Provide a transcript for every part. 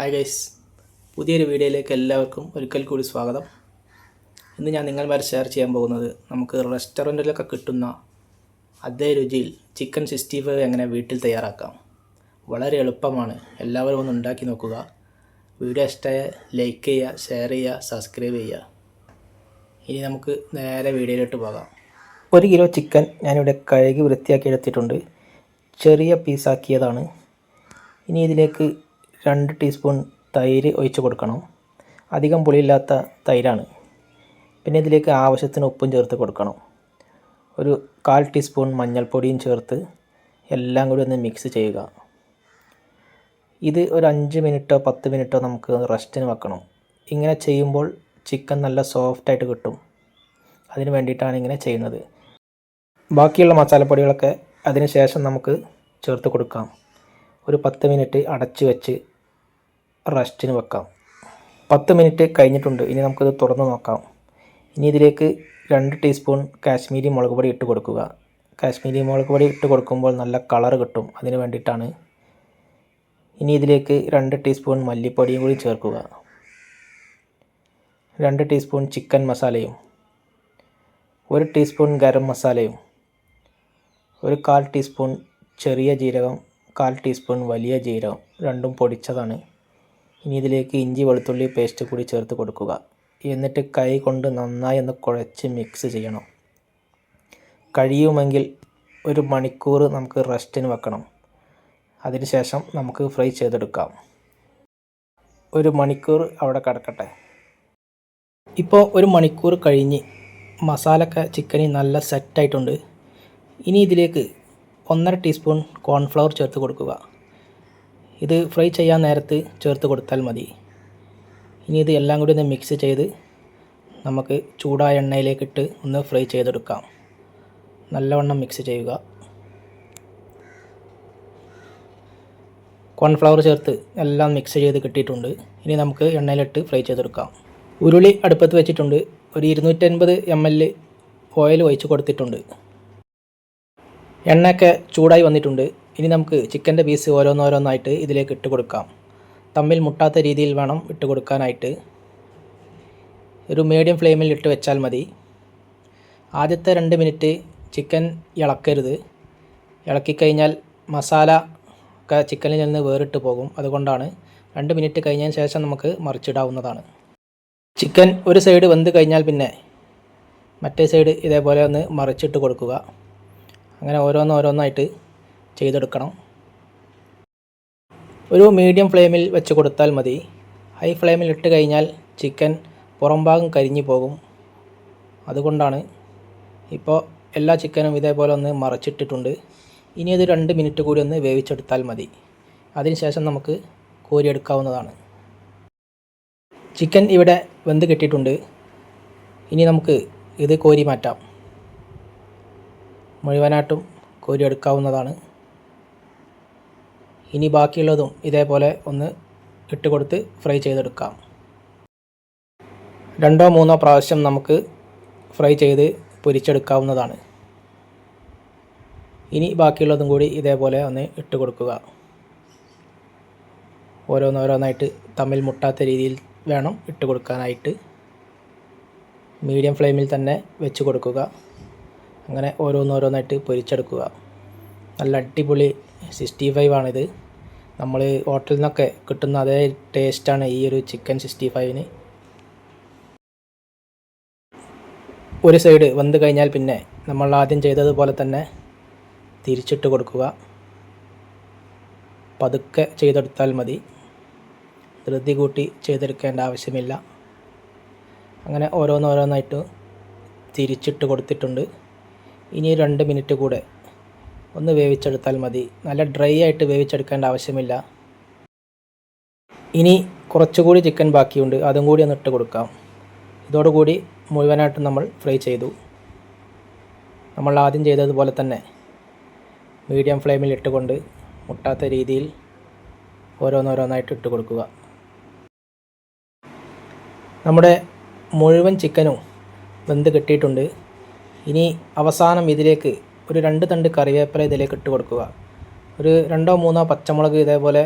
Hi guys പുതിയൊരു വീഡിയോയിലേക്ക് എല്ലാവർക്കും ഒരിക്കൽ കൂടി സ്വാഗതം. ഇന്ന് ഞാൻ നിങ്ങളുമായി ഷെയർ ചെയ്യാൻ പോകുന്നത് നമുക്ക് റെസ്റ്റോറന്റിലൊക്കെ കിട്ടുന്ന അതേ രുചിയിൽ ചിക്കൻ സിക്സ്റ്റി ഫൈവ് എങ്ങനെ വീട്ടിൽ തയ്യാറാക്കാം? വളരെ എളുപ്പമാണ്. എല്ലാവരും ഒന്ന് ഉണ്ടാക്കി നോക്കുക. വീഡിയോ ഇഷ്ടമായ ലൈക്ക് ചെയ്യുക ഷെയർ ചെയ്യുക സബ്സ്ക്രൈബ് ചെയ്യുക. ഇനി നമുക്ക് നേരെ വീഡിയോയിലോട്ട് പോകാം. ഒരു കിലോ ചിക്കൻ ഞാനിവിടെ കഴുകി വൃത്തിയാക്കി എടുത്തിട്ടുണ്ട്. ചെറിയ പീസാക്കിയതാണ് ഇനി ഇതിലേക്ക് രണ്ട് ടീസ്പൂൺ തൈര് ഒഴിച്ച് കൊടുക്കണം. അധികം പുളിയില്ലാത്ത തൈരാണ്. പിന്നെ ഇതിലേക്ക് ആവശ്യത്തിന് ഉപ്പും ചേർത്ത് കൊടുക്കണം. ഒരു കാൽ ടീസ്പൂൺ മഞ്ഞൾപ്പൊടിയും ചേർത്ത് എല്ലാം കൂടി ഒന്ന് മിക്സ് ചെയ്യുക. ഇത് ഒരു അഞ്ച് മിനിറ്റോ പത്ത് മിനിറ്റോ നമുക്ക് റെസ്റ്റിന് വെക്കണം. ഇങ്ങനെ ചെയ്യുമ്പോൾ ചിക്കൻ നല്ല സോഫ്റ്റായിട്ട് കിട്ടും. അതിന് വേണ്ടിയിട്ടാണ് ഇങ്ങനെ ചെയ്യുന്നത്. ബാക്കിയുള്ള മസാലപ്പൊടികളൊക്കെ അതിന് ശേഷം നമുക്ക് ചേർത്ത് കൊടുക്കാം. ഒരു പത്ത് മിനിറ്റ് അടച്ച് വെച്ച് റെസ്റ്റിന് വെക്കാം. പത്ത് മിനിറ്റ് കഴിഞ്ഞിട്ടുണ്ട്. ഇനി നമുക്കിത് തുറന്ന് നോക്കാം. ഇനി ഇതിലേക്ക് രണ്ട് ടീസ്പൂൺ കാശ്മീരി മുളക് പൊടി ഇട്ട് കൊടുക്കുക. കാശ്മീരി മുളക് പൊടി ഇട്ട് കൊടുക്കുമ്പോൾ നല്ല കളർ കിട്ടും. അതിന് വേണ്ടിയിട്ടാണ്. ഇനി ഇതിലേക്ക് രണ്ട് ടീസ്പൂൺ മല്ലിപ്പൊടിയും കൂടി ചേർക്കുക. രണ്ട് ടീസ്പൂൺ ചിക്കൻ മസാലയും. ഒരു ടീസ്പൂൺ ഗരം മസാലയും. ഒരു കാൽ ടീസ്പൂൺ ചെറിയ ജീരകം കാൽ ടീസ്പൂൺ വലിയ ജീരകം. രണ്ടും പൊടിച്ചതാണ്. ഇനി ഇതിലേക്ക് ഇഞ്ചി വെളുത്തുള്ളി പേസ്റ്റ് കൂടി ചേർത്ത് കൊടുക്കുക. എന്നിട്ട് കൈ കൊണ്ട് നന്നായി ഒന്ന് കുഴച്ച് മിക്സ് ചെയ്യണം. കഴിയുമെങ്കിൽ ഒരു മണിക്കൂർ നമുക്ക് റെസ്റ്റിന് വെക്കണം. അതിനുശേഷം നമുക്ക് ഫ്രൈ ചെയ്തെടുക്കാം. ഒരു മണിക്കൂർ അവിടെ കിടക്കട്ടെ. ഇപ്പോൾ ഒരു മണിക്കൂർ കഴിഞ്ഞ് മസാലക്ക ചിക്കനിൽ നല്ല സെറ്റായിട്ടുണ്ട് ഇനി ഇതിലേക്ക് ഒന്നര ടീസ്പൂൺ കോൺഫ്ലവർ ചേർത്ത് കൊടുക്കുക. ഇത് ഫ്രൈ ചെയ്യാൻ നേരത്ത് ചേർത്ത് കൊടുത്താൽ മതി. ഇനി ഇത് എല്ലാം കൂടി ഒന്ന് മിക്സ് ചെയ്ത് നമുക്ക് ചൂടായ എണ്ണയിലേക്കിട്ട് ഒന്ന് ഫ്രൈ ചെയ്തെടുക്കാം. നല്ലവണ്ണം മിക്സ് ചെയ്യുക. കോൺഫ്ലവർ ചേർത്ത് എല്ലാം മിക്സ് ചെയ്ത് കിട്ടിയിട്ടുണ്ട്. ഇനി നമുക്ക് എണ്ണയിലിട്ട് ഫ്രൈ ചെയ്തെടുക്കാം. ഉരുളി അടുപ്പത്ത് വെച്ചിട്ടുണ്ട്. ഒരു ഇരുന്നൂറ്റൻപത് എം എൽ ഓയിൽ ഒഴിച്ച് കൊടുത്തിട്ടുണ്ട്. എണ്ണയൊക്കെ ചൂടായി വന്നിട്ടുണ്ട്. ഇനി നമുക്ക് ചിക്കന്റെ പീസ് ഓരോന്നോരോന്നായിട്ട് ഇതിലേക്ക് ഇട്ട് കൊടുക്കാം. തമ്മിൽ മുട്ടാത്ത രീതിയിൽ വേണം ഇട്ട് കൊടുക്കാനായിട്ട്. ഒരു മീഡിയം ഫ്ലെയിമിൽ ഇട്ട് വെച്ചാൽ മതി. ആദ്യത്തെ രണ്ട് മിനിറ്റ് ചിക്കൻ ഇളക്കരുത്. ഇളക്കിക്കഴിഞ്ഞാൽ മസാല ഒക്കെ ചിക്കനിൽ നിന്ന് വേറിട്ട് പോകും. അതുകൊണ്ടാണ് രണ്ട് മിനിറ്റ് കഴിഞ്ഞതിന് ശേഷം നമുക്ക് മറിച്ചിടാവുന്നതാണ്. ചിക്കൻ ഒരു സൈഡ് വെന്ത് കഴിഞ്ഞാൽ പിന്നെ മറ്റേ സൈഡ് ഇതേപോലെ ഒന്ന് മറിച്ചിട്ട് കൊടുക്കുക. അങ്ങനെ ഓരോന്നോരോന്നായിട്ട് ചെയ്തെടുക്കണം. ഒരു മീഡിയം ഫ്ലെയിമിൽ വെച്ച് കൊടുത്താൽ മതി. ഹൈ ഫ്ലെയിമിൽ ഇട്ട് കഴിഞ്ഞാൽ ചിക്കൻ പുറം ഭാഗം കരിഞ്ഞു പോകും. അതുകൊണ്ടാണ് ഇപ്പോൾ എല്ലാ ചിക്കനും ഇതേപോലെ ഒന്ന് മറച്ചിട്ടിട്ടുണ്ട്. ഇനി അത് രണ്ട് മിനിറ്റ് കൂടി ഒന്ന് വേവിച്ചെടുത്താൽ മതി. അതിനുശേഷം നമുക്ക് കോരിയെടുക്കാവുന്നതാണ്. ചിക്കൻ ഇവിടെ വെന്ത് കിട്ടിയിട്ടുണ്ട്. ഇനി നമുക്ക് ഇത് കോരി മാറ്റാം. മുഴുവനായിട്ടും കോരിയെടുക്കാവുന്നതാണ്. ഇനി ബാക്കിയുള്ളതും ഇതേപോലെ ഒന്ന് ഇട്ട് കൊടുത്ത് ഫ്രൈ ചെയ്തെടുക്കാം. രണ്ടോ മൂന്നോ പ്രാവശ്യം നമുക്ക് ഫ്രൈ ചെയ്ത് പൊരിച്ചെടുക്കാവുന്നതാണ്. ഇനി ബാക്കിയുള്ളതും കൂടി ഇതേപോലെ ഒന്ന് ഇട്ട് കൊടുക്കുക ഓരോന്നോരോന്നായിട്ട് തമ്മിൽ മുട്ടാത്ത രീതിയിൽ വേണം ഇട്ട് കൊടുക്കാനായിട്ട് മീഡിയം ഫ്ലെയിമിൽ തന്നെ വെച്ച് കൊടുക്കുക അങ്ങനെ ഓരോന്നോരോന്നായിട്ട് പൊരിച്ചെടുക്കുക. നല്ല അടിപൊളി സിക്സ്റ്റി ഫൈവ് ആണിത്. നമ്മൾ ഹോട്ടലിൽ നിന്നൊക്കെ കിട്ടുന്ന അതേ ടേസ്റ്റാണ് ഈ ഒരു ചിക്കൻ സിക്സ്റ്റി ഫൈവിന് ഒരു സൈഡ് വന്നു കഴിഞ്ഞാൽ പിന്നെ നമ്മൾ ആദ്യം ചെയ്തതുപോലെ തന്നെ തിരിച്ചിട്ട് കൊടുക്കുക. പതുക്കെ ചെയ്തെടുത്താൽ മതി. ധൃതി കൂട്ടി ചെയ്തെടുക്കേണ്ട ആവശ്യമില്ല. അങ്ങനെ ഓരോന്നോരോന്നായിട്ട് തിരിച്ചിട്ട് കൊടുത്തിട്ടുണ്ട്. ഇനി രണ്ട് മിനിറ്റ് കൂടെ ഒന്ന് വേവിച്ചെടുത്താൽ മതി. നല്ല ഡ്രൈ ആയിട്ട് വേവിച്ചെടുക്കേണ്ട ആവശ്യമില്ല. ഇനി കുറച്ചുകൂടി ചിക്കൻ ബാക്കിയുണ്ട്. അതും കൂടി ഒന്ന് ഇട്ട് കൊടുക്കാം. ഇതോടുകൂടി മുഴുവനായിട്ടും നമ്മൾ ഫ്രൈ ചെയ്തു. നമ്മൾ ആദ്യം ചെയ്തതുപോലെ തന്നെ മീഡിയം ഫ്ലെയിമിൽ ഇട്ടുകൊണ്ട് മുട്ടാത്ത രീതിയിൽ ഓരോന്നോരോന്നായിട്ട് ഇട്ട് കൊടുക്കുക. നമ്മുടെ മുഴുവൻ ചിക്കനും വെന്ത് കിട്ടിയിട്ടുണ്ട്. ഇനി അവസാനം ഇതിലേക്ക് ഒരു രണ്ട് തണ്ട് കറിവേപ്പില ഇതിലേക്ക് ഇട്ട് കൊടുക്കുക. ഒരു രണ്ടോ മൂന്നോ പച്ചമുളക് ഇതേപോലെ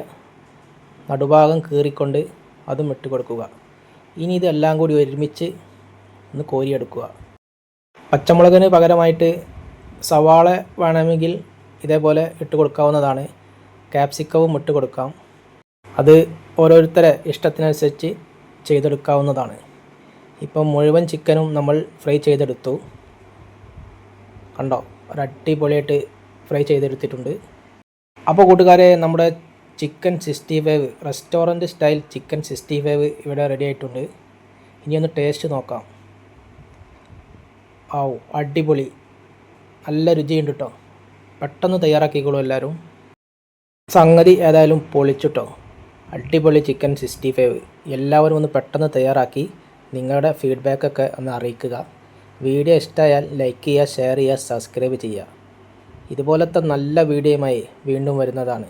നടുഭാഗം കീറിക്കൊണ്ട് അതും ഇട്ട് കൊടുക്കുക. ഇനി ഇതെല്ലാം കൂടി ഒരുമിച്ച് ഒന്ന് കോരിയെടുക്കുക. പച്ചമുളകിന് പകരമായിട്ട് സവാള വേണമെങ്കിൽ ഇതേപോലെ ഇട്ട് കൊടുക്കാവുന്നതാണ്. ക്യാപ്സിക്കവും ഇട്ട് കൊടുക്കാം. അത് ഓരോരുത്തരെ ഇഷ്ടത്തിനനുസരിച്ച് ചെയ്തെടുക്കാവുന്നതാണ്. ഇപ്പം മുഴുവൻ ചിക്കനും നമ്മൾ ഫ്രൈ ചെയ്തെടുത്തു. കണ്ടോ? ഒരു അടിപൊളിയായിട്ട് ഫ്രൈ ചെയ്തെടുത്തിട്ടുണ്ട്. അപ്പോൾ കൂട്ടുകാരെ നമ്മുടെ chicken sixty five restaurant style chicken sixty five ഇവിടെ റെഡി ആയിട്ടുണ്ട്. ഇനി ഒന്ന് ടേസ്റ്റ് നോക്കാം. ഔ അടിപൊളി. നല്ല രുചിയുണ്ട് കേട്ടോ പെട്ടെന്ന് തയ്യാറാക്കിക്കോളൂ എല്ലാവരും. സംഗതി ഏതായാലും പൊളിച്ചിട്ടോ അടിപൊളി ചിക്കൻ സിക്സ്റ്റി ഫൈവ് എല്ലാവരും ഒന്ന് പെട്ടെന്ന് തയ്യാറാക്കി നിങ്ങളുടെ ഫീഡ്ബാക്കൊക്കെ ഒന്ന് അറിയിക്കുക. വീഡിയോ ഇഷ്ടമായാൽ ലൈക്ക് ചെയ്യുക ഷെയർ ചെയ്യുക സബ്സ്ക്രൈബ് ചെയ്യുക. ഇതുപോലത്തെ നല്ല വീഡിയോയുമായി വീണ്ടും വരുന്നതാണ്.